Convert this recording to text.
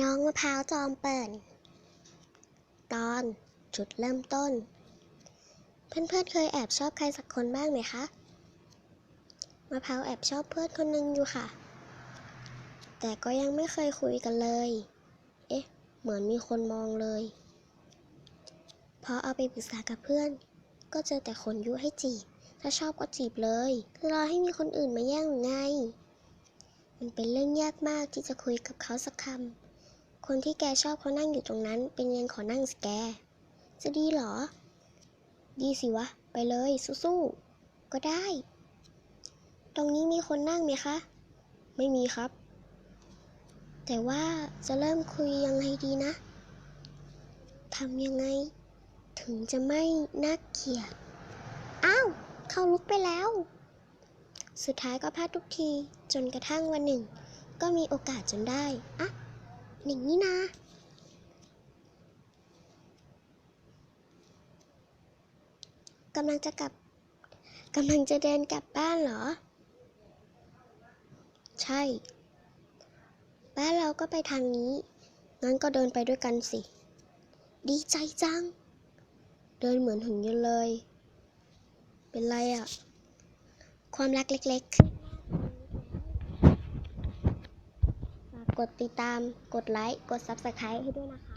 น้องมะพร้าวจอมเปิ่นตอนจุดเริ่มต้น เพื่อนๆเคยแอบชอบใครสักคนบ้างไหมคะ มะพร้าวแอบชอบเพื่อนคนหนึ่งอยู่ค่ะ แต่ก็ยังไม่เคยคุยกันเลย เอ๊ะ เหมือนมีคนมองเลย พอเอาไปปรึกษากับเพื่อน ก็เจอแต่คนยุให้จีบ ถ้าชอบก็จีบเลย รอให้มีคนอื่นมาแย่งไงมันเป็นเรื่องยากมากที่จะคุยกับเขาสักคำ คนที่แกชอบเขานั่งอยู่ตรงนั้น เป็นยังขอนั่งสิแก จะดีเหรอ ดีสิวะ ไปเลยสู้ๆก็ได้ ตรงนี้มีคนนั่งไหมคะ ไม่มีครับ แต่ว่าจะเริ่มคุยยังไงดีนะทำยังไง ถึงจะไม่น่าเกลียด อ้าว เข้าลุกไปแล้ว สุดท้ายก็พลาดทุกทีจนกระทั่งวันหนึ่ง ก็มีโอกาสจนได้อะ หนิงนี่นะ กำลังจะกลับ กำลังจะเดินกลับบ้านเหรอ ใช่ บ้านเราก็ไปทางนี้ งั้นก็เดินไปด้วยกันสิ ดีใจจัง เดินเหมือนหุ่นยนต์เลย เป็นไรอะ่ะความรักเล็กๆ ฝาก กดติดตาม กดไลค์ กด Subscribe ให้ด้วยนะคะ